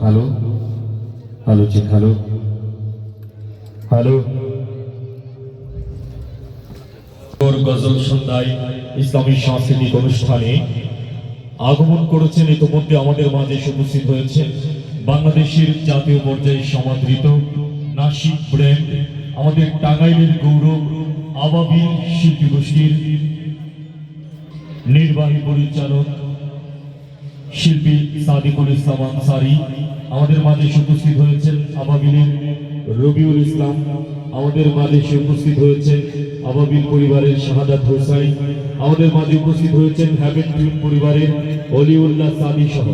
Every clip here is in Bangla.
Hello hello check hello hello গজল সন্ধ্যায় ইসলামী সাংস্কৃতিক অনুষ্ঠানে আগমন করেছেন ইতিমধ্যে আমাদের মাঝে উপস্থিত হয়েছে বাংলাদেশের জাতীয় পর্যায়ে সমাদৃত নাসিক ব্র্যান্ড, আমাদের টাঙ্গাইলের গৌরব আবাবিল শিল্পী গোষ্ঠীর নির্বাহী পরিচালক শিল্পী সাদিকুল ইসলাম আনসারি। আমাদের মাঝে উপস্থিত হয়েছেন আবাবিলের রবিউল ইসলাম। আমাদের মাঝে উপস্থিত হয়েছেন আবাবিল পরিবারের শাহাদাত হোসাইন। আমাদের মাঝে উপস্থিত হয়েছেন হ্যাভেন টিম পরিবারের অলিউল্লাহ সাদি সহ।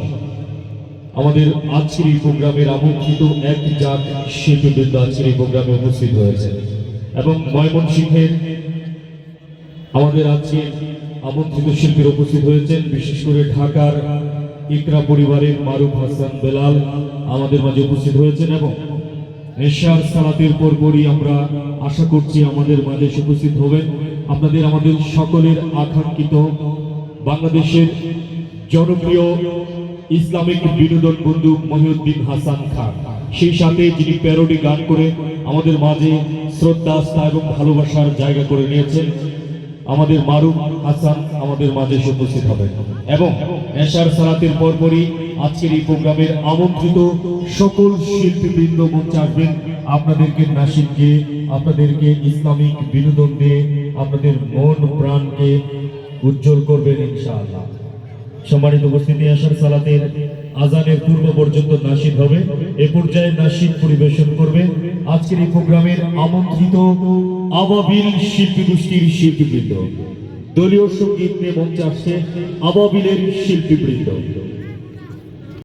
আমাদের আজকের এই প্রোগ্রামের আমন্ত্রিত এক জাত শিল্পীবৃন্দ আজকের এই প্রোগ্রামে উপস্থিত হয়েছে এবং ময়মনসিংহের আমাদের আজকে আমন্ত্রিত শিল্পীর উপস্থিত হয়েছেন, বিশেষ করে ঢাকার ইকরা পরিবারের মারুফ হাসান বেলাল আমাদের মাঝে উপস্থিত হয়েছেন এবং নেশার সালাতের পরপরই আমরা আশা করছি আমাদের মাঝে উপস্থিত হবেন। আপনাদের আমাদের সকলের আকাঙ্ক্ষিত বাংলাদেশের জনপ্রিয় ইসলামিক বিনোদন বন্ধু মহিউদ্দিন হাসান খান। সেই সাথে যিনি প্যারোডি গান করে আমাদের মাঝে শ্রদ্ধা, আস্থা এবং ভালোবাসার জায়গা করে নিয়েছেন আমাদের মারুফ হাসান আমাদের মাঝে উপস্থিত হবেন এবং এশার সালাতের পরপরই আজকের এই প্রোগ্রামের আমন্ত্রিত সকল শিল্পীবৃন্দ মঞ্চে আসবেন। আপনাদেরকে নাসিককে আপনাদেরকে ইসলামিক বিনোদন দিয়ে আপনাদের মন প্রাণকে উজ্জ্বল করবেন ইনশাআল্লাহ। সম্মানিত উপস্থিতি আসার সালাতের আজানের পূর্ব পর্যন্ত নাসিদ হবে। এ পর্যায়ে নাসিদ পরিবেশন করবে। আজকের এই প্রোগ্রামের আমন্ত্রিত আবাবিল শিল্পী গোষ্ঠীর শিল্পীবৃন্দ। দলীয় সংগীত নিয়ে মঞ্চে আসছে আবাবিলের শিল্পীবৃন্দ।